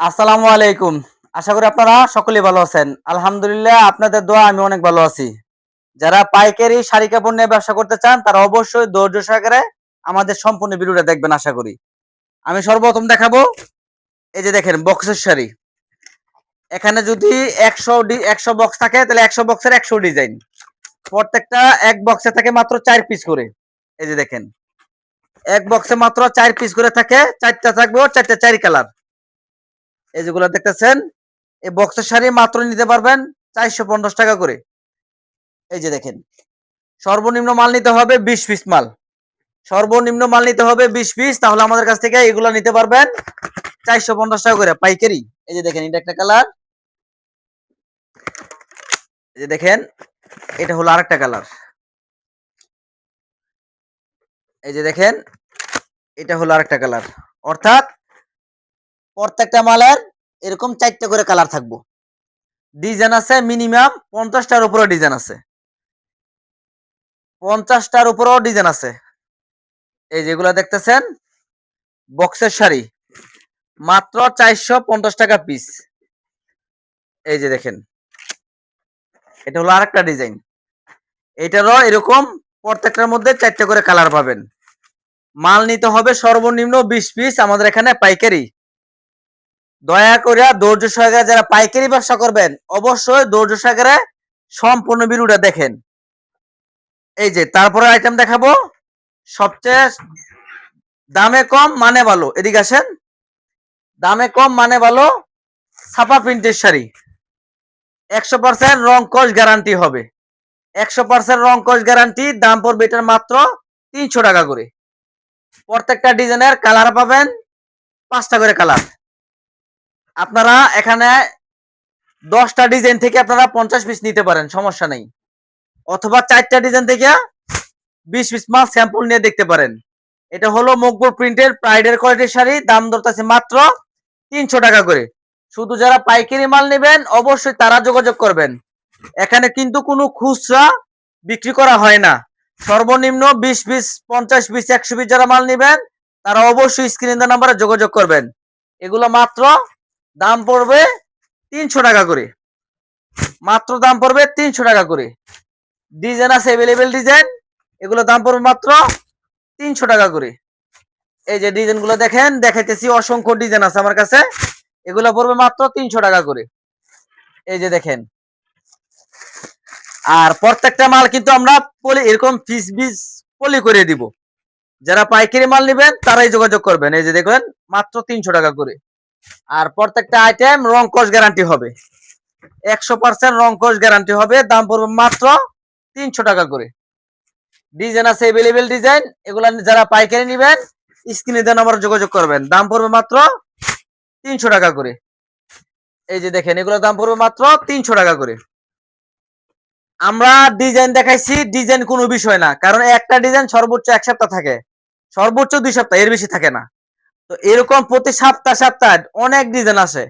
আসসালামু আলাইকুম। আশা করি আপনারা সকলেই ভালো আছেন। আলহামদুলিল্লাহ আপনাদের দোয়া আমি অনেক ভালো আছি। যারা পাইকারি শাড়ি কাপড় নিয়ে ব্যবসা করতে চান, তারা অবশ্যই ধৈর্য সহকারে আমাদের সম্পূর্ণ ভিডিওটা দেখবেন, আশা করি। আমি সর্বপ্রথম দেখাবো, এই যে দেখেন বক্সের শাড়ি। এখানে যদি একশো একশো বক্স থাকে, তাহলে একশো বক্সের একশো ডিজাইন প্রত্যেকটা এক বক্সে থাকে মাত্র চার পিস করে। এই যে দেখেন, এক বক্সে মাত্র চার পিস করে থাকে, চারটা থাকবে চারটা চারি কালার এই যেগুলো দেখতেছেন, এই বক্সের শাড়ি মাত্র নিতে পারবেন চারশো পঞ্চাশ টাকা করে। এই যে দেখেন, সর্বনিম্ন মাল নিতে হবে বিশ পিস মাল। সর্বনিম্ন মাল নিতে হবে বিশ পিস তাহলে আমাদের কাছ থেকে এগুলো নিতে পারবেন চারশো পঞ্চাশ টাকা করে পাইকারি। এই যে দেখেন, এটা একটা কালার। এই যে দেখেন, এটা হলো আরেকটা কালার। এই যে দেখেন, এটা হলো আরেকটা কালার। অর্থাৎ প্রত্যেকটা মালের এরকম চারটে করে কালার থাকব। ডিজাইন আছে মিনিমাম পঞ্চাশটার উপরে ডিজাইন আছে। পঞ্চাশটার উপরেও ডিজাইন আছে। এই যেগুলো দেখতেছেন, বক্সের শাড়ি, মাত্র চারশো পঞ্চাশ টাকা পিস এই যে দেখেন, এটা হলো আরেকটা ডিজাইন। এটারও এরকম প্রত্যেকটার মধ্যে চারটে করে কালার পাবেন। মাল নিতে হবে সর্বনিম্ন বিশ পিস আমাদের এখানে পাইকারি। দয়া করে ধৈর্য সহকারে যারা পাইকারি ব্যবসা করবেন, অবশ্যই ধৈর্য সহকারে সম্পূর্ণ ভিডিওটা দেখেন। এই যে, তারপরে আইটেম দেখাবো। সবচেয়ে দামে কম মানে ভালো। এদিকে আসেন। দামে কম মানে ভালো, ছাপা প্রিন্টের শাড়ি। একশো পার্সেন্ট রং কস গ্যারান্টি হবে। একশো পার্সেন্ট রং কস গ্যারান্টি দাম পড়বে এটার মাত্র তিনশো টাকা করে। প্রত্যেকটা ডিজাইনের কালার পাবেন, পাঁচটা করে কালার আপনারা এখানে দশটা ডিজাইন থেকে আপনারা পঞ্চাশ পিস নিতে পারেন, সমস্যা নেই। অথবা চারটা ডিজাইন থেকে বিশ পিস মাল স্যাম্পল নিয়ে দেখতে পারেন। এটা হলো মকবুল প্রিন্টের প্রাইডের কোয়ালিটির শাড়ি, দাম ধরতেছে মাত্র তিনশো টাকা করে। শুধু যারা পাইকারি মাল নেবেন, অবশ্যই তারা যোগাযোগ করবেন। এখানে কিন্তু কোনো খুচরা বিক্রি করা হয় না। সর্বনিম্ন বিশ পিস পঞ্চাশ পিস একশো পিস যারা মাল নেবেন, তারা অবশ্যই স্ক্রিন নাম্বারে যোগাযোগ করবেন। এগুলো মাত্র দাম পড়বে তিনশো টাকা করে। মাত্র দাম পড়বে তিনশো টাকা করে। ডিজাইন আছে অ্যাভেলেবেল ডিজাইন। এগুলো দাম পড়বে মাত্র তিনশো টাকা করে। এই যে ডিজাইনগুলো দেখেন, দেখাইতেছি, অসংখ্য ডিজাইন আছে আমার কাছে। এগুলো পড়বে মাত্র তিনশো টাকা করে। এই যে দেখেন। আর প্রত্যেকটা মাল কিন্তু আমরা পলি এরকম পিস বিস পলি করে দিব। যারা পাইকারি মাল নেবেন, তারাই যোগাযোগ করবেন। এই যে দেখবেন মাত্র তিনশো টাকা করে। আর প্রত্যেকটা আইটেম রং কস গ্যারান্টি হবে। একশো পার্সেন্ট রং কস গ্যারান্টি হবে, দাম পড়বে মাত্র তিনশো টাকা করে। ডিজাইন আছে এভেলেবেল ডিজাইন এগুলা যারা পাইকারি নেবেন স্ক্রিনে দেন আমার যোগাযোগ করবেন। দাম পড়বে মাত্র তিনশো টাকা করে। এই যে দেখেন, এগুলো দাম পড়বে মাত্র তিনশো টাকা করে। আমরা ডিজাইন দেখাইছি ডিজাইন কোনো বিষয় না। কারণ একটা ডিজাইন সর্বোচ্চ এক সপ্তাহ থাকে। সর্বোচ্চ দুই সপ্তাহ, এর বেশি থাকে না। তো এরকম প্রতি সপ্তাহ সপ্তাহ অনেক ডিজাইন আছে।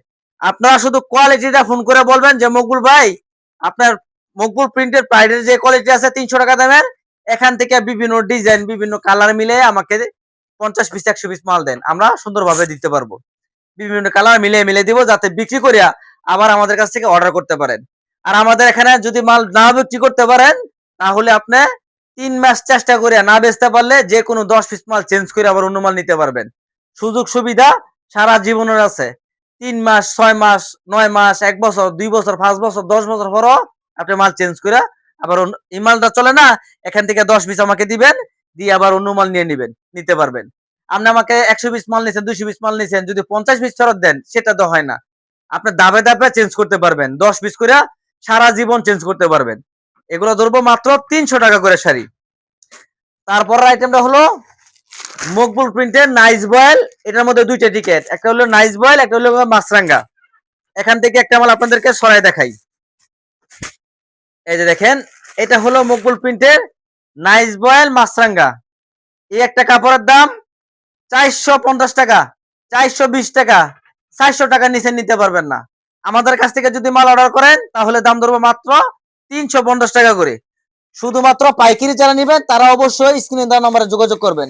আপনারা শুধু কোয়ালিটিটা ফোন করে বলবেন যে, মকবুল ভাই, আপনার মকবুল প্রিন্টের প্রাইডের যে কোয়ালিটি আছে তিনশো টাকা দামের, এখান থেকে বিভিন্ন ডিজাইন, বিভিন্ন কালার মিলে আমাকে পঞ্চাশ পিস একশো পিস মাল দেন। আমরা সুন্দরভাবে দিতে পারব। বিভিন্ন কালার মিলে মিলে দিব যাতে বিক্রি করিয়া আবার আমাদের কাছ থেকে অর্ডার করতে পারেন। আর আমাদের এখানে যদি মাল না বিক্রি করতে পারেন, তাহলে আপনি তিন মাস চেষ্টা করে না বেচতে পারলে যে কোনো দশ পিস মাল চেঞ্জ করে আবার অন্য মাল নিতে পারবেন। সুযোগ সুবিধা সারা জীবনের আছে। তিন মাস, ছয় মাস, নয় মাস, এক বছর, দুই বছর, পাঁচ বছর, দশ বছর পরও আপনি মাল চেঞ্জ করে আবার এই মালটা চলে না, এখান থেকে দশ পিস আমাকে দিবেন, দিয়ে আবার অন্য মাল নিয়ে নিবেন, নিতে পারবেন। আপনি আমাকে একশো পিস মাল নিছেন, দুইশো পিস মাল নিছেন, যদি পঞ্চাশ পিস ফেরত দেন, সেটা তো হয় না। আপনি দাবে দাবে চেঞ্জ করতে পারবেন, দশ পিস করে সারা জীবন চেঞ্জ করতে পারবেন। এগুলো ধরবো মাত্র তিনশো টাকা করে শাড়ি। তারপরের আইটেমটা হলো মকবুল প্রিন্টের নাইস বয়েল, এটার মধ্যে দুইটা টিকেট। একটা হলো নাইস বয়েল, একটা হলো মাছরাঙ্গা। এখান থেকে একটা মাল আপনাদেরকে সরাই দেখাই। এই যে দেখেন, এটা হলো মকবুল প্রিন্টের নাইস বয়েল, মাছরাঙ্গা। এই একটা কাপড়ের দাম চারশো পঞ্চাশ টাকা, চারশো বিশ টাকা। চারশো টাকা নিচে নিতে পারবেন না। আমাদের কাছ থেকে যদি মাল অর্ডার করেন, তাহলে দাম ধরবো মাত্র তিনশো পঞ্চাশ টাকা করে। শুধুমাত্র পাইকারি যারা নেবেন, তারা অবশ্যই স্ক্রিনে দেওয়া নম্বরে যোগাযোগ করবেন।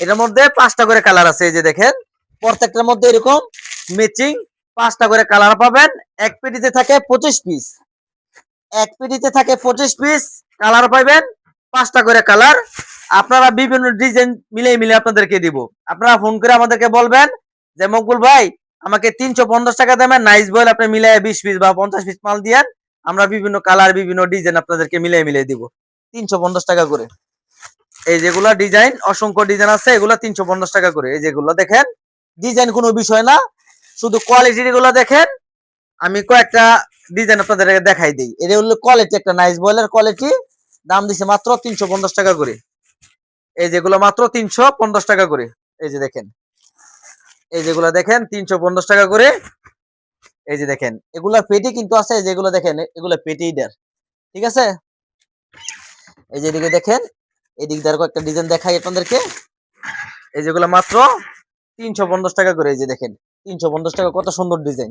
এটার মধ্যে পাঁচটা করে কালার আছে, এই যে দেখেন। প্রত্যেকটার মধ্যে এরকম ম্যাচিং পাঁচটা করে কালার পাবেন। এক পেটিতে থাকে পঁচিশ পিস এক পেটিতে থাকে পঁচিশ পিস কালার পাবেন, পাঁচটা করে কালার আপনারা বিভিন্ন ডিজাইন মিলিয়ে মিলে আপনাদেরকে দিব। আপনারা ফোন করে আমাদেরকে বলবেন যে, মকবুল ভাই, আমাকে তিনশো পঞ্চাশ টাকা দেবেন নাইস বয়েল আপনি মিলাই বিশ পিস বা পঞ্চাশ পিস মাল দিয়েন। আমরা বিভিন্ন কালার বিভিন্ন ডিজাইন আপনাদেরকে মিলিয়ে মিলিয়ে দিব। তিনশো পঞ্চাশ টাকা করে। এই যেগুলা ডিজাইন অসংখ্য ডিজাইন আছে, এগুলা তিনশো পঞ্চাশ টাকা করে। এই যেগুলো দেখেন ডিজাইন কোনো বিষয় না, শুধু কোয়ালিটি গুলো দেখেন, আমি কয়েকটা ডিজাইন আপনাদের দেখাই দিই। এটা হলো কোয়ালিটি একটা নাইস বয়েলের কোয়ালিটি দাম দিছে মাত্র তিনশো পঞ্চাশ টাকা করে। এই যেগুলো মাত্র তিনশো পঞ্চাশ টাকা করে। এই যে দেখেন, এই যেগুলো দেখেন, তিনশো পঞ্চাশ টাকা করে। এই যে দেখেন, এগুলা পেটি কিন্তু আছে যেগুলো দেখেন, এগুলো পেটি ঠিক আছে? এই যে এদিকে দেখেন এদিক দিয়ে কয়েকটা ডিজাইন দেখাই আপনাদেরকে। এই যেগুলো মাত্র তিনশো পঞ্চাশ টাকা করে, এই যে দেখেন, তিনশো পঞ্চাশ টাকা কত সুন্দর ডিজাইন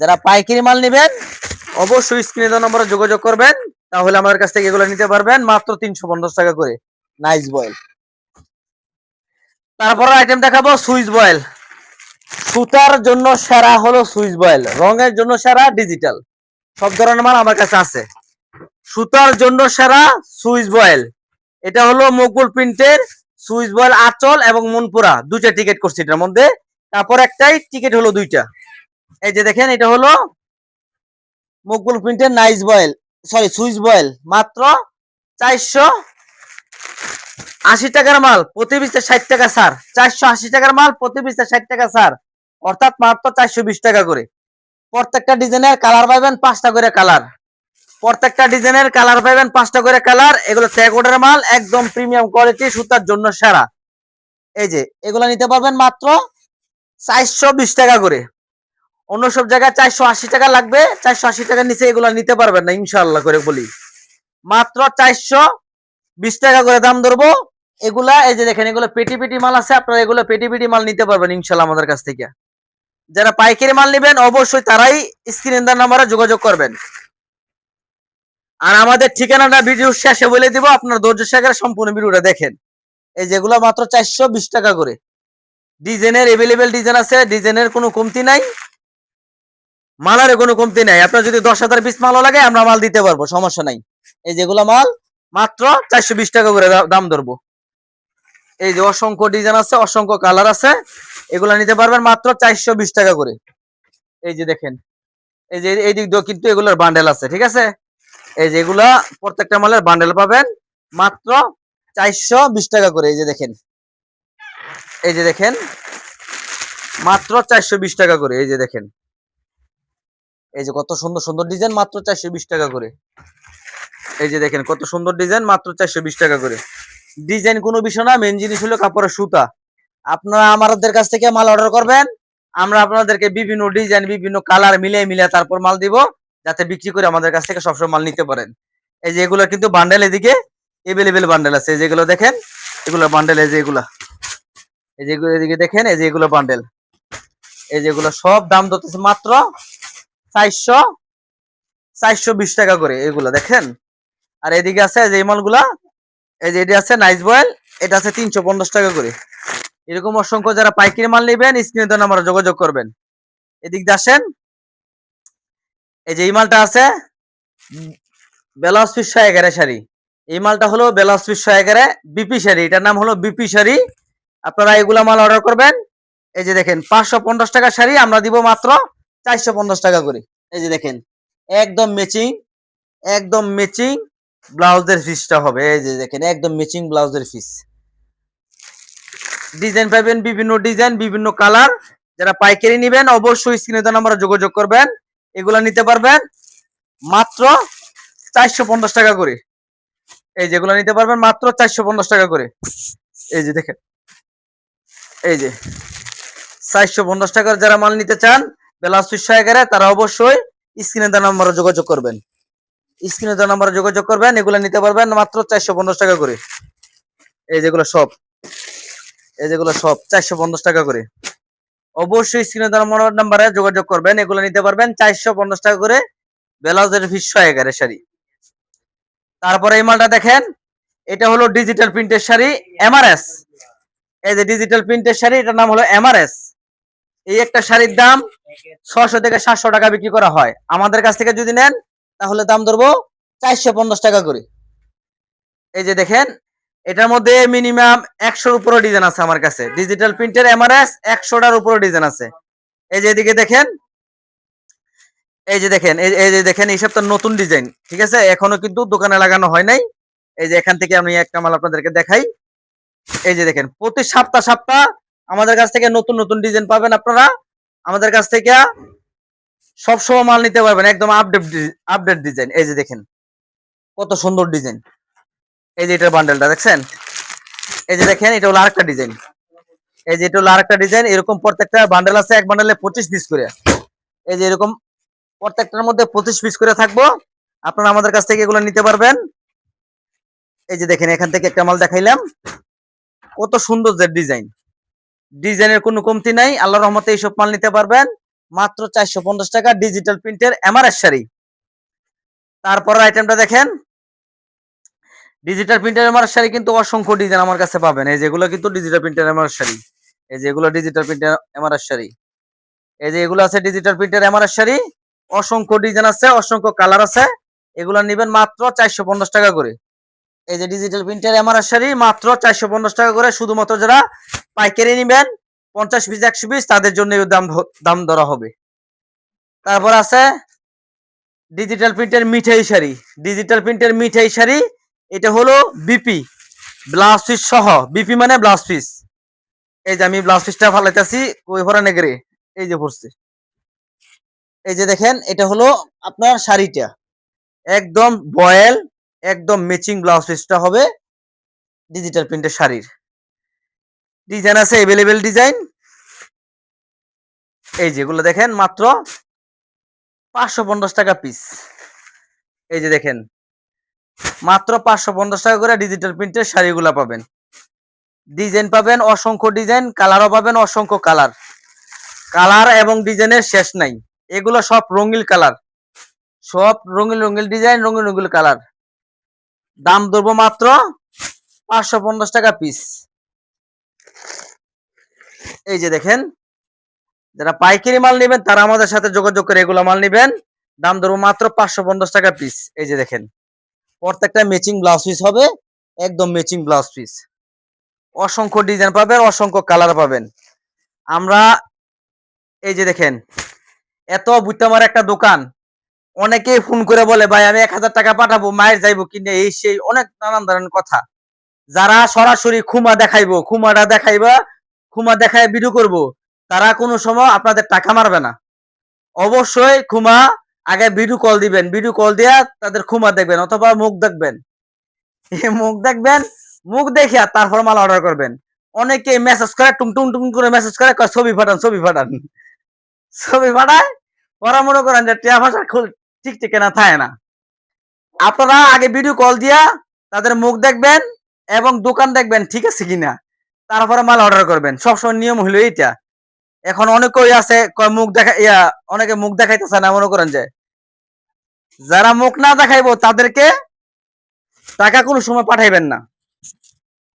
যারা পাইকারি মাল নেবেন, অবশ্যই স্ক্রিনে দেওয়া নম্বরে যোগাযোগ করবেন, তাহলে আমার কাছ থেকে এগুলো নিতে পারবেন মাত্র তিনশো পঞ্চাশ টাকা করে। নাইস বয়েল তারপর আইটেম দেখাবো সুইচ বয়েল সুতার জন্য সেরা হলো সুইচ বয়েল রঙের জন্য সেরা ডিজিটাল সব ধরনের মাল আমার কাছে আছে। সুতার জন্য সেরা সুইচ বয়েল এটা হলো মকুল প্রিন্টের সুইচ বয়েল আচল এবং মনপুরা। দুইটা টিকিট করছি এটার মধ্যে। তারপর একটাই টিকিট হলো দুইটা। এই যে দেখেন, এটা হলো মকবুল প্রিন্টের nice voile sorry Swiss voile. মাত্র চারশো আশি টাকার মাল, প্রতি পিসে ষাট টাকা স্যার চারশো আশি টাকার মাল, প্রতি পিসে ষাট টাকা স্যার অর্থাৎ মাত্র চারশো বিশ টাকা করে। প্রত্যেকটা ডিজাইনের কালার পাবেন পাঁচটা করে কালার প্রত্যেকটা ডিজাইনের কালার পাবেন, পাঁচটা করে কালার। এগুলো ট্যাগোডের মাল, একদম প্রিমিয়াম কোয়ালিটি সুতার জন্য সেরা। এই যে, এগুলো নিতে পারবেন মাত্র চারশো বিশ টাকা করে। অন্য সব জায়গায় চারশো আশি টাকা লাগবে। চারশো আশি টাকার নিচে এগুলো নিতে পারবেন না ইনশাল্লাহ করে বলি। মাত্র চারশো বিশ টাকা করে দাম ধরবো। এগুলা, এই যে দেখেন, এগুলো পেটি পেটি মাল আছে। আপনারা এগুলো পেটি পেটি মাল নিতে পারবেন ইনশাল্লাহ আমাদের কাছ থেকে। যারা পাইকারি মাল নেবেন, অবশ্যই তারাই স্ক্রিন নাম্বারে যোগাযোগ করবেন। আর আমাদের ঠিকানাটা ভিডিও শেষে বলে দিব, আপনার ধৈর্য সহকারে সম্পূর্ণ ভিডিওটা দেখেন। এই যেগুলো মাত্র চারশো বিশ টাকা করে। ডিজাইনের এভেলেবেল ডিজাইন আছে, ডিজাইনের কোনো কমতি নাই মালের কোনো কমতি নাই। আপনার যদি দশ হাজার পিস মালও লাগে, আমরা মাল দিতে পারব, সমস্যা নাই। এই যেগুলো মাল মাত্র চারশো বিশ টাকা করে দাম ধরবো। এই যে অসংখ্য ডিজাইন আছে, অসংখ্য কালার আছে, এগুলা নিতে পারবেন মাত্র চারশো বিশ টাকা করে। এই যে দেখেন, এই যে এই দিক দিয়েও কিন্তু এগুলোর বান্ডেল আছে, ঠিক আছে? এই যে এগুলা প্রত্যেকটা মালের বান্ডেল পাবেন মাত্র চারশো বিশ টাকা করে, এই যে দেখেন। এই যে দেখেন, মাত্র চারশো বিশ টাকা করে, এই যে দেখেন। এই যে কত সুন্দর সুন্দর ডিজাইন, মাত্র চারশো বিশ টাকা করে। এই যে দেখেন, কত সুন্দর ডিজাইন, মাত্র চারশো বিশ টাকা করে। ডিজাইন কোনো বিষয় না মেন জিনিস হলো কাপড়ের সুতা। আপনারা আমাদের কাছ থেকে মাল অর্ডার করবেন, আমরা আপনাদেরকে বিভিন্ন ডিজাইন, বিভিন্ন কালার মিলিয়ে মিলিয়ে তারপর মাল দিব। যাতে বিক্রি করে আমাদের কাছ থেকে সবসময় মাল নিতে পারেন। এই যে এগুলো কিন্তু বান্ডেল এদিকে এভেলেবেল বান্ডেল আছে। যেগুলো দেখেন, এগুলো বান্ডেল এই যে এগুলা। এই যেগুলো এদিকে দেখেন, এই যে এগুলো বান্ডেল এই যেগুলো সব দাম ধরতেছে মাত্র চারশো চারশো বিশ টাকা করে এগুলো, দেখেন। আর এদিকে আছে যে মালগুলা, এই যে এটি আছে নাইস বয়েল এটা আছে তিনশো পঞ্চাশ টাকা করে। এরকম অসংখ্য যারা পাইকারি মাল নেবেন, স্ক্রিনে তো আমরা যোগাযোগ করবেন। এদিক দিয়ে আসেন এই যে এই মালটা আছে বেলাস পিস এগারো শাড়ি। এই মালটা হলো বেলাস পিস এগারো বিপি শাড়ি। এটার নাম হলো বিপি শাড়ি। আপনারা এগুলা মাল অর্ডার করবেন। এই যে দেখেন, পাঁচশো পঞ্চাশ টাকা শাড়ি, আমরা দিব মাত্র চারশো পঞ্চাশ টাকা করে। এই যে দেখেন, একদম ম্যাচিং একদম ম্যাচিং ব্লাউজের ফিসটা হবে। এই যে দেখেন, একদম ম্যাচিং ব্লাউজের ফিস ডিজাইন পাবেন বিভিন্ন ডিজাইন, বিভিন্ন কালার। যারা পাইকারি নেবেন, অবশ্যই স্ক্রিনে দেওয়া নাম্বারে যোগাযোগ করবেন। এগুলা নিতে পারবেন মাত্র চারশো পঞ্চাশ টাকা করে। এই যেগুলো নিতে পারবেন মাত্র চারশো পঞ্চাশ টাকা করে। এই যে দেখেন, এই যে চারশো পঞ্চাশ টাকার যারা মাল নিতে চান পিস এগারে তারা অবশ্যই স্ক্রিনে দেওয়া নাম্বারে যোগাযোগ করবেন। স্ক্রিনে দেওয়া নাম্বারে যোগাযোগ করবেন, এগুলো নিতে পারবেন মাত্র চারশো পঞ্চাশ টাকা করে। এই যেগুলো সব, এই যেগুলো সব চারশো পঞ্চাশ টাকা করে। অবশ্যই স্ক্রিনে দেওয়া নাম্বারে যোগাযোগ করবেন। এগুলো নিতে পারবেন চারশো পঞ্চাশ টাকা করে ব্লাউজের ফিস এগারো শাড়ি। তারপরে এই মালটা দেখেন, এটা হলো ডিজিটাল প্রিন্টের শাড়ি এমআরএস এই যে ডিজিটাল প্রিন্টের শাড়ি, এটার নাম হলো এমআরএস এই একটা শাড়ির দাম ছশো থেকে সাতশো টাকা বিক্রি করা হয়। আমাদের কাছ থেকে যদি নেন, তাহলে দাম ধরবো চারশো পঞ্চাশ টাকা করে। এই যে দেখেন এটার মধ্যে মিনিমাম একশোর উপরে ডিজাইন আছে আমার কাছে। ডিজিটাল প্রিন্টের এমআরএস একশোটার উপরে ডিজাইন আছে। এই যে এদিকে দেখেন, এই যে দেখেন, এই যে দেখেন, এই সপ্তাহ নতুন ডিজাইন ঠিক আছে? এখনও কিন্তু দোকানে লাগানো হয় নাই। এই যে এখান থেকে আমি একটা মাল আপনাদেরকে দেখাই। এই যে দেখেন, প্রতি সপ্তাহ সপ্তাহ আমাদের কাছ থেকে নতুন নতুন ডিজাইন পাবেন আপনারা। আমাদের কাছ থেকে সবসময় মাল নিতে পারবেন, একদম আপডেট আপডেট ডিজাইন এই যে দেখেন, কত সুন্দর ডিজাইন এই যে এটার বান্ডেলটা দেখছেন? এই যে দেখেন, এটা হলো আরেকটা ডিজাইন এই যে এটা হলো আরেকটা ডিজাইন এরকম প্রত্যেকটা বান্ডেল আছে, এক বান্ডেলে পঁচিশ পিস করে। এই যে এরকম প্রত্যেকটার মধ্যে পঁচিশ পিস করে থাকব। আপনারা আমাদের কাছ থেকে এগুলো নিতে পারবেন। এই যে দেখেন, এখান থেকে একটা মাল দেখাইলাম। কত সুন্দর যে ডিজাইন ডিজাইনের কোনো কমতি নাই আল্লাহ রহমতে এইসব মাল নিতে পারবেন। মাত্র চারশো পঞ্চাশ টাকা ডিজিটাল প্রিন্টের এমআরএস শাড়ি। তারপর আইটেমটা দেখেন। ডিজিটাল প্রিন্টের এমআরএস শাড়ি কিন্তু অসংখ্য ডিজাইন আমার কাছে পাবেন। এই যেগুলো কিন্তু ডিজিটাল প্রিন্টের এমআরএস শাড়ি এই যেগুলো ডিজিটাল প্রিন্টার এমআরএস শাড়ি এই যে এগুলো আছে ডিজিটাল প্রিন্টের এমআরএস শাড়ি অসংখ্য ডিজাইন আছে, অসংখ্য কালার আছে। এগুলো নিবেন মাত্র চারশো পঞ্চাশ টাকা করে। এই যে ডিজিটাল প্রিন্টের এমআরএস শাড়ি মাত্র চারশো পঞ্চাশ টাকা করে। শুধুমাত্র যারা পাইকারি নিবেন, পঞ্চাশ পিস, একশো পিস, তাদের জন্য দাম দাম ধরা হবে। তারপর আছে ডিজিটাল প্রিন্টের মিঠাই শাড়ি। ডিজিটাল প্রিন্টের মিঠাই শাড়ি এটা হলো বিপি ব্লাউজ সহ। বিপি মানে ব্লাউজ এই যে আমি ব্লাউজ ফালাইতেছি ওই হরানে গেরে এই যে পড়ছে। এই যে দেখেন, এটা হলো আপনার শাড়িটা। একদম বয়েল, একদম ম্যাচিং ব্লাউজ হবে ডিজিটাল প্রিন্টের শাড়ির। ডিজাইন আছে এভেলেবেল ডিজাইন এই যেগুলো দেখেন, মাত্র পাঁচশো পঞ্চাশ টাকা পিস এই যে দেখেন মাত্র পাঁচশো পঞ্চাশ টাকা করে ডিজিটাল প্রিন্টের শাড়িগুলো পাবেন। ডিজাইন পাবেন অসংখ্য ডিজাইন কালারও পাবেন অসংখ্য কালার কালার এবং ডিজাইনের শেষ নাই। এগুলো সব রঙিল কালার সব রঙিল রঙিল ডিজাইন রঙিল রঙিল কালার দাম ধরবো মাত্র পাঁচশো পঞ্চাশ টাকা পিস এই যে দেখেন, যারা পাইকারি মাল নেবেন তারা আমাদের সাথে যোগাযোগ করে এগুলো মাল নেবেন। দাম ধরবো মাত্র পাঁচশো পঞ্চাশ টাকা পিস এই যে দেখেন। প্রত্যেকটা ম্যাচিং ব্লাউজ পিস হবে, একদম ম্যাচিং ব্লাউজ পিস অসংখ্য ডিজাইন পাবেন, অসংখ্য কালার পাবেন। আমরা এই যে দেখেন, এত বুঝতামার একটা দোকান, অনেকেই ফোন করে বলে, ভাই, আমি এক হাজার টাকা পাঠাবো, মায়ের যাইবো কিনে, এই সেই অনেক নানান ধরনের কথা। যারা সরাসরি খুমা দেখাইবো, খুমাটা দেখাইবা, খুমা দেখায় ভিডিও করব, তারা কোনো সময় আপনাদের টাকা মারবে না। অবশ্যই খুমা আগে ভিডিও কল দিবেন ভিডিও কল দিয়া তাদের খুমা দেখবেন অথবা মুখ দেখবেন। মুখ দেখবেন, মুখ দেখিয়া তারপর মাল অর্ডার করবেন। অনেকে মেসেজ করে, টুং টুং টুং করে মেসেজ করে ছবি ফাটান ছবি পাঠান। ছবি পাঠায়, ওরা মনে করেন যে টিয়া ভাষা ঠিক ঠিক না থাকে না। আপনারা আগে ভিডিও কল দিয়া তাদের মুখ দেখবেন এবং দোকান দেখবেন ঠিক আছে কিনা। তারপরে মাল অর্ডার করবেন। সবসময় নিয়ম হলো এইটা। এখন অনেকেই আছে মুখ দেখা, ইয়া, অনেকে মুখ দেখাইতেছে না, মনে করেন যে। যারা মুখ না দেখাইবো, তাদেরকে টাকা কোনো সময় পাঠাইবেন না।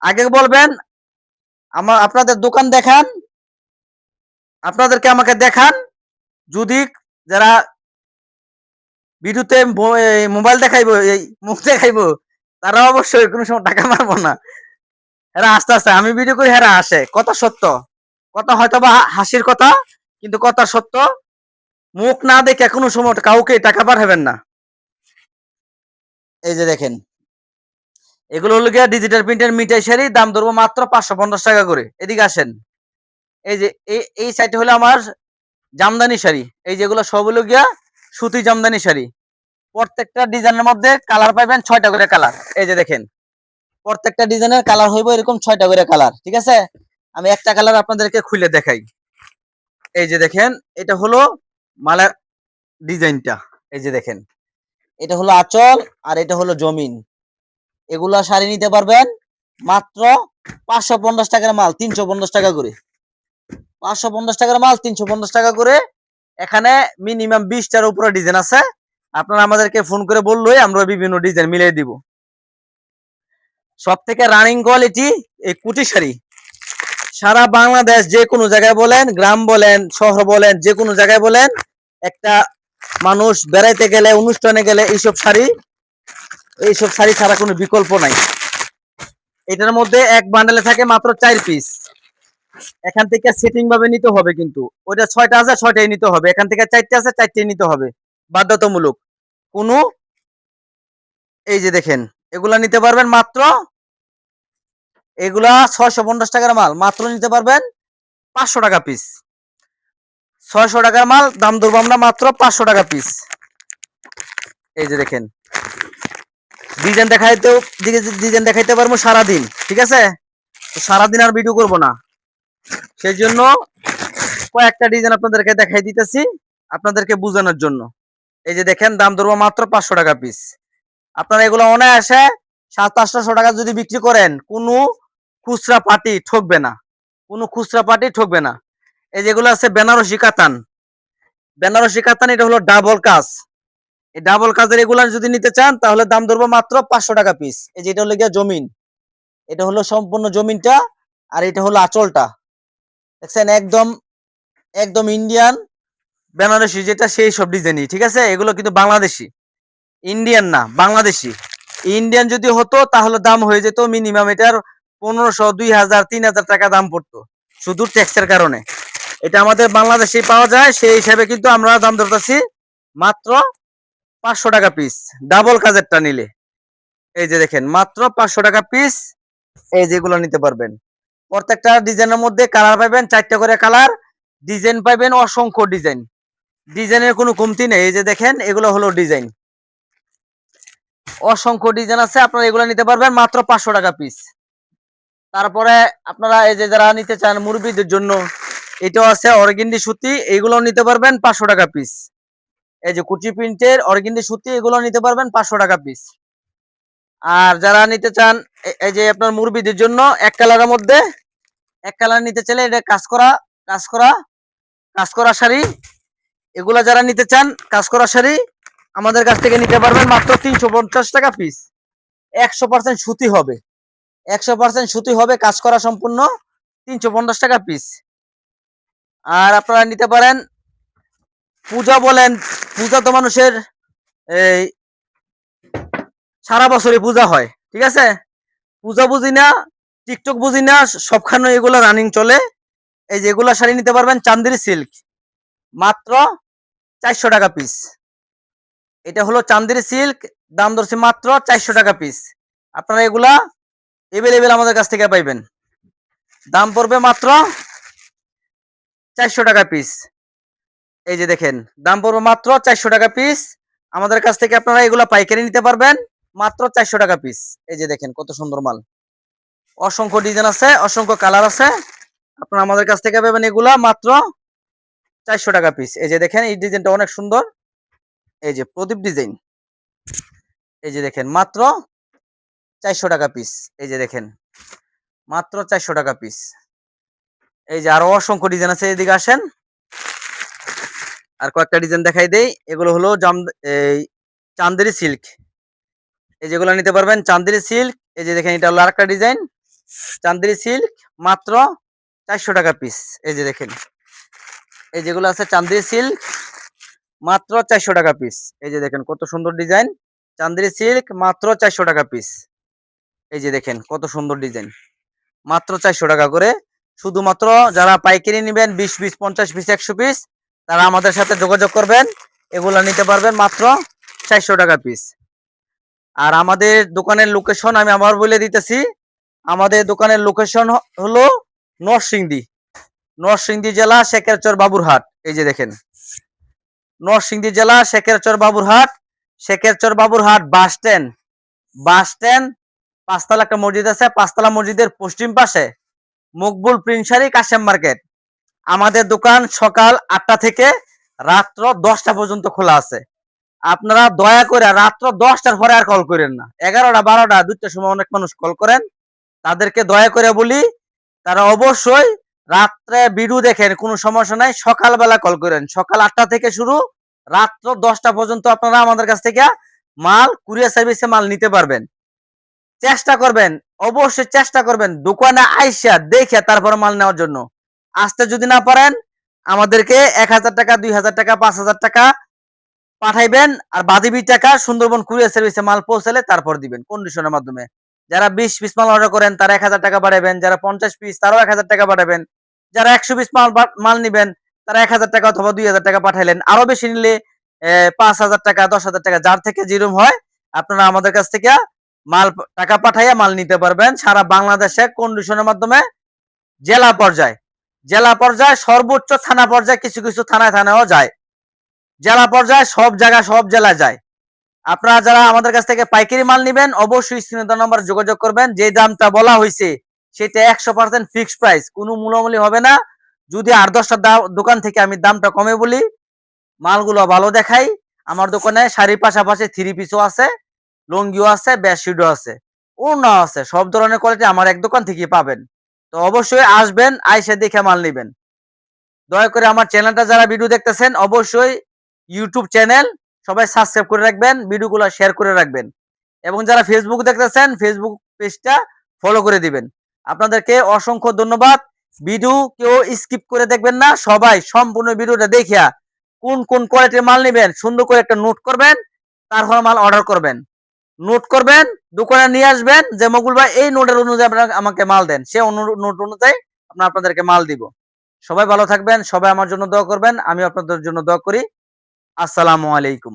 আগে বলবেন, আমার, আপনাদের দোকান দেখান, আপনাদেরকে আমাকে দেখান, যদি যারা ভিডিওতে মোবাইল দেখাইবো এই মুখ দেখাইবো, তারা অবশ্যই কোনো সময় টাকা মারবো না। এরা আস্তে আস্তে, আমি ভিডিও করি, হেরা আসে। কথা সত্য। কথা হয়তো বা হাসির কথা, কিন্তু কথা সত্য। মুখ না দেখে কোনো সময় কাউকে টাকা পাঠাবেন না। এই যে দেখেন, এগুলো হলো গিয়া ডিজিটাল প্রিন্টের মিঠাই শাড়ি, দাম ধরবো মাত্র পাঁচশো পঞ্চাশ টাকা করে। এদিকে আসেন, এই যে এই এই সাইডে হলো আমার জামদানি শাড়ি। এই যেগুলো সব হলো গিয়া সুতি জামদানি শাড়ি। প্রত্যেকটা ডিজাইনের মধ্যে কালার পাইবেন ছয়টা করে কালার এই যে দেখেন, প্রত্যেকটা ডিজাইনের কালার হইব এরকম ছয়টা করে কালার ঠিক আছে? আমি একটা কালার আপনাদেরকে খুলে দেখাই। এই যে দেখেন, এটা হলো মালার ডিজাইনটা। এই যে দেখেন, এটা হলো আঁচল আর এটা হলো জমিন। এগুলা শাড়ি নিতে পারবেন মাত্র পাঁচশো পঞ্চাশ টাকার মাল, তিনশো পঞ্চাশ টাকা করে। পাঁচশো পঞ্চাশ টাকার মাল, তিনশো পঞ্চাশ টাকা করে। এখানে মিনিমাম বিশটার উপরে ডিজাইন আছে। আপনারা আমাদেরকে ফোন করে বললেই আমরা বিভিন্ন ডিজাইন মিলিয়ে দিব। সব থেকে রানিং কোয়ালিটি এই কুটি শাড়ি। সারা বাংলাদেশ যে কোনো জায়গায় বলেন, গ্রাম বলেন, শহর বলেন, যে কোনো জায়গায় বলেন, একটা মানুষ বেড়াইতে গেলে, অনুষ্ঠানে গেলে এইসব শাড়ি এইসব শাড়ি ছাড়া কোনো বিকল্প নাই। এটার মধ্যে এক বান্ডেলে থাকে মাত্র চার পিস এখান থেকে সেটিং ভাবে নিতে হবে কিন্তু। ওইটা ছয়টা আছে, ছয়টাই নিতে হবে। এখান থেকে চারটে আছে চারটে নিতে হবে। বাধ্যতামূলক। কোনো এই যে দেখেন, এগুলা নিতে পারবেন মাত্র এগুলা ছয়শো পঞ্চাশ টাকার মাল। মাত্র নিতে পারবেন পাঁচশো টাকা পিস ছয়শো টাকার মাল, দাম ধরবো আমরা মাত্র পাঁচশো টাকা পিস এই যে দেখেন। ডিজাইন দেখাইতেও ডিজাইন দেখাইতে পারব সারাদিন, ঠিক আছে? সারাদিন আর ভিডিও করব না। সেই জন্য কয়েকটা ডিজাইন আপনাদেরকে দেখাই দিতেছি, আপনাদেরকে বোঝানোর জন্য। এই যে দেখেন, দাম ধরবো মাত্র পাঁচশো টাকা পিস আপনারা এগুলো অনায়াসে সাত আটশো টাকা যদি বিক্রি করেন, কোনো খুচরা পার্টি ঠকবে না। কোনো খুচরা পার্টি ঠকবে না। এই যেগুলো আছে বেনারসি কাতান। বেনারসি কাতান এটা হলো ডাবল কাজ। এই ডাবল কাজের এগুলা যদি নিতে চান, তাহলে দাম ধরবো মাত্র পাঁচশো টাকা পিস এই যে এটা হলো গিয়া জমিন। এটা হলো সম্পূর্ণ জমিনটা আর এটা হলো আঁচলটা। দেখছেন, একদম একদম ইন্ডিয়ান বেনারসি, যেটা সেই সব ডিজাইনই, ঠিক আছে? এগুলো কিন্তু বাংলাদেশি। ইন্ডিয়ান না, বাংলাদেশি। ইন্ডিয়ান যদি হতো, তাহলে দাম হয়ে যেত মিনিমাম এটার পনেরোশো, দুই হাজার, তিন হাজার টাকা দাম পড়তো। শুধু ট্যাক্সের কারণে। এটা আমাদের বাংলাদেশে পাওয়া যায়, সেই হিসাবে কিন্তু আমরা দাম ধরতেছি মাত্র পাঁচশো টাকা পিস ডাবল কাজেরটা নিলে। এই যে দেখেন, মাত্র পাঁচশো টাকা পিস এই যেগুলো নিতে পারবেন। প্রত্যেকটা ডিজাইনের মধ্যে কালার পাবেন, চারটা করে কালার ডিজাইন পাবেন, অসংখ্য ডিজাইন ডিজাইনের কোনো কমতি নেই, এই যে দেখেন, এগুলো হলো ডিজাইন অসংখ্য ডিজাইন আছে, আপনারা এগুলো নিতে পারবেন মাত্র পাঁচশো টাকা পিস তারপরে আপনারা এই যে যারা নিতে চান মুরব্বীদের জন্য, এটাও আছে অর্গিন্ডি সুতি এইগুলো নিতে পারবেন পাঁচশো টাকা পিস এই যে কুচি প্রিন্টের অর্গিন্ডি সুতি এগুলো নিতে পারবেন পাঁচশো টাকা পিস আর যারা নিতে চান এই যে আপনার মুরব্বীদের জন্য, এক কালারের মধ্যে, এক কালার নিতে চাইলে এটা কাজ করা কাজ করা কাজ করা শাড়ি। এগুলা যারা নিতে চান, কাজ করা শাড়ি, আমাদের কাছ থেকে নিতে পারবেন মাত্র তিনশো পঞ্চাশ টাকা পিস একশো পার্সেন্ট সুতি হবে। একশো পার্সেন্ট সুতি হবে, কাজ করা সম্পূর্ণ তিনশো পঞ্চাশ টাকা পিস আর আপনারা নিতে পারেন, পূজা বলেন, পূজা তো মানুষের এই সারা বছরই পূজা হয়, ঠিক আছে? পূজা বুঝি না, টিকটক বুঝি না, সবখানে এগুলো রানিং চলে। এই যে এগুলা শাড়ি নিতে পারবেন চান্দেরি সিল্ক মাত্র চারশো টাকা পিস এটা হলো চান্দেরি সিল্ক দাম ধরছি মাত্র চারশো টাকা পিস আপনারা এগুলা এভেলেবেল আমাদের কাছ থেকে পাইবেন। দাম পড়বে মাত্র চারশো টাকা পিস এই যে দেখেন, দাম পড়বে মাত্র চারশো টাকা পিস আমাদের কাছ থেকে আপনারা এগুলা পাইকারি নিতে পারবেন, মাত্র চারশো টাকা পিস এই যে দেখেন, কত সুন্দর মাল। অসংখ্য ডিজাইন আছে, অসংখ্য কালার আছে। আপনারা আমাদের কাছ থেকে পাবেন এগুলা মাত্র চারশো টাকা পিস এই যে দেখেন, এই ডিজাইনটা অনেক সুন্দর। এই যে প্রদীপ ডিজাইন। এই যে দেখেন, মাত্র চারশো টাকা পিস এই যে দেখেন। মাত্র চারশো টাকা পিস এই যে আরও অসংখ্য ডিজাইন আছে, এদিকে আসেন। আর কয়েকটা ডিজাইন দেখাই দেই। এগুলো হলো জাম, এই চান্দেরি সিল্ক এই যেগুলো নিতে পারবেন, চান্দেরি সিল্ক এই যে দেখেন, এটা হলো আরেকটা ডিজাইন চান্দেরি সিল্ক মাত্র চারশো টাকা পিস এই যে দেখেন। এই যেগুলো আছে, চান্দেরি সিল্ক মাত্র চারশো টাকা পিস এই যে দেখেন, কত সুন্দর ডিজাইন চান্দেরি সিল্ক মাত্র চারশো টাকা পিস এই যে দেখেন, কত সুন্দর ডিজাইন। মাত্র চারশো টাকা করে। শুধুমাত্র যারা পাইকারি নেবেন, বিশ পিস, পঞ্চাশ পিস, একশো পিস, তারা আমাদের সাথে যোগাযোগ করবেন। এগুলা নিতে পারবেন মাত্র চারশো টাকা পিস। আর আমাদের দোকানের লোকেশন আমি আবার বলে দিতেছি। আমাদের দোকানের লোকেশন হলো নরসিংদী। নরসিংদী জেলা শেখেরচর বাবুরহাট। এই যে দেখেন। নরসিংদী জেলা Shekherchar Baburhat. Shekherchar Baburhat bus stand. Bus stand পাঁচতলা একটা মসজিদ আছে, পাঁচতলা মসজিদের পশ্চিম পাশে মকবুল প্রিন্সারি কাশেম মার্কেট। আমাদের দোকান সকাল আটটা থেকে রাত্র দশটা পর্যন্ত খোলা আছে। আপনারা দয়া করে রাত্র দশটার পরে আর কল করেন না। এগারোটা, বারোটা দুটার সময় অনেক মানুষ কল করেন। তাদেরকে দয়া করে বলি, তারা অবশ্যই রাত্রে ভিডিও দেখেন, কোনো সমস্যা নাই। সকালবেলা কল করেন। সকাল আটটা থেকে শুরু, রাত্র দশটা পর্যন্ত আপনারা আমাদের কাছ থেকে মাল কুরিয়ার সার্ভিসে মাল নিতে পারবেন। চেষ্টা করবেন, অবশ্যই চেষ্টা করবেন দোকানে আইসা দেখে তারপর মাল নেওয়ার জন্য। আসতে যদি না পারেন, আমাদেরকে এক হাজার টাকা, দুই হাজার টাকা, পাঁচ হাজার টাকা পাঠাইবেন আর বাদিবি টাকা সুন্দরবন কুরিয়ার সার্ভিসে মাল পৌঁছালে তারপর দিবেন কন্ডিশনের মাধ্যমে। যারা বিশ পিস মাল অর্ডার করেন, তারা এক হাজার টাকা পাঠাবেন যারা পঞ্চাশ পিস, তারাও এক হাজার টাকা বাড়াবেন যারা একশো পিস মাল মাল নিবেন, তারা এক হাজার টাকা অথবা দুই হাজার টাকা পাঠাইলেন। আরও বেশি নিলে পাঁচ হাজার টাকা, দশ হাজার টাকা, যার থেকে যেরকম হয়, আপনারা আমাদের কাছ থেকে মাল, টাকা পাঠাইয়া মাল নিতে পারবেন। সারা বাংলাদেশে কন্ডিশনের মাধ্যমে জেলা পর্যায়ে। জেলা পর্যায়ে, সর্বোচ্চ থানা পর্যায়ে, কিছু কিছু থানায় থানায়ও যায়। জেলা পর্যায়ে, সব জায়গা সব জেলায় যায়। আপনারা যারা আমাদের কাছ থেকে পাইকারি মাল নিবেন, অবশ্যই স্ক্রিনে নম্বর যোগাযোগ করবেন। যে দামটা বলা হয়েছে সেটা একশো পার্সেন্ট ফিক্সড প্রাইস কোনো মূল্যমূল্য হবে না। যদি আট দশটা দোকান থেকে আমি দামটা কমে বলি, মালগুলো ভালো দেখাই। আমার দোকানে শাড়ির পাশাপাশি থ্রি পিসও আছে। লুঙ্গিও আছে, বেডশিটও আছে ওনা আছে, সব ধরনের কোয়ালিটি আমার এক দোকান থেকে পাবেন। তো অবশ্যই আসবেন, আইসে দেখে মাল নেবেন। দয়া করে আমার চ্যানেলটা যারা ভিডিও দেখতেছেন, অবশ্যই ইউটিউব চ্যানেল সবাই সাবস্ক্রাইব করে রাখবেন ভিডিওগুলো শেয়ার করে রাখবেন। এবং যারা ফেসবুক দেখতেছেন ফেসবুক পেজটা ফলো করে দিবেন। আপনাদেরকে অসংখ্য ধন্যবাদ। ভিডিও কেউ স্কিপ করে দেখবেন না, সবাই সম্পূর্ণ ভিডিওটা দেখিয়া কোন কোন কোয়ালিটির মাল নেবেন, সুন্দর করে একটা নোট করবেন, তারপর মাল অর্ডার করবেন। নোট করবেন, দোকানে নিয়ে আসবেন, যে মগুল ভাই এই নোটের অনুযায়ী আপনার আমাকে মাল দেন। সে নোট অনুযায়ী আমরা আপনাদেরকে মাল দিব। সবাই ভালো থাকবেন, সবাই আমার জন্য দোয়া করবেন আমি আপনাদের জন্য দোয়া করি। আসসালামু আলাইকুম।